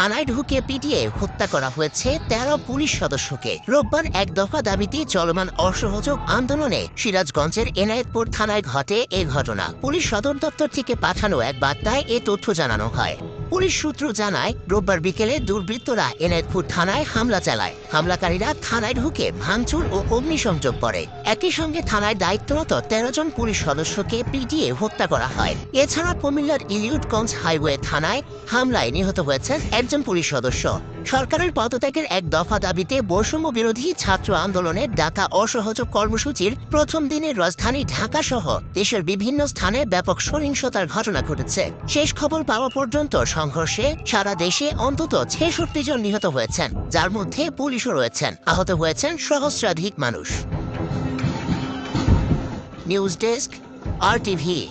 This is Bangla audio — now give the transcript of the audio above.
থানায় ঢুকে পিটিয়ে হত্যা করা হয়েছে তেরো পুলিশ সদস্যকে। রোববার এক দফা দাবিতে চলমান অসহযোগ আন্দোলনে সিরাজগঞ্জের এনায়েতপুর থানায় ঘটে এ ঘটনা। পুলিশ সদর দপ্তর থেকে পাঠানো এক বার্তায় এ তথ্য জানানো হয়। পুলিশ সূত্র জানায়, রোববার বিকেলে দুর্বৃত্তরা এনায়তপুর থানায় হামলা চালায়। হামলাকারীরা থানায় ঢুকে ভাঙচুর ও অগ্নিসংযোগ করে। একই সঙ্গে থানায় দায়িত্বরত তেরো জন পুলিশ সদস্যকে পিটিয়ে হত্যা করা হয়। এছাড়া কুমিল্লার ইলিউডগঞ্জ হাইওয়ে থানায় হামলায় নিহত হয়েছেন একজন পুলিশ সদস্য। সরকারের পদত্যাগের এক দফা দাবিতে বৈষম্য বিরোধী ছাত্র আন্দোলনের ডাকা অসহযোগ কর্মসূচির প্রথম দিনে রাজধানী ঢাকা সহ দেশের বিভিন্ন স্থানে ব্যাপক সহিংসতার ঘটনা ঘটেছে। শেষ খবর পাওয়া পর্যন্ত সংঘর্ষে সারা দেশে অন্তত ছেষট্টি জন নিহত হয়েছেন, যার মধ্যে পুলিশও রয়েছেন। আহত হয়েছেন সহস্রাধিক মানুষ। নিউজ ডেস্ক, আর টিভি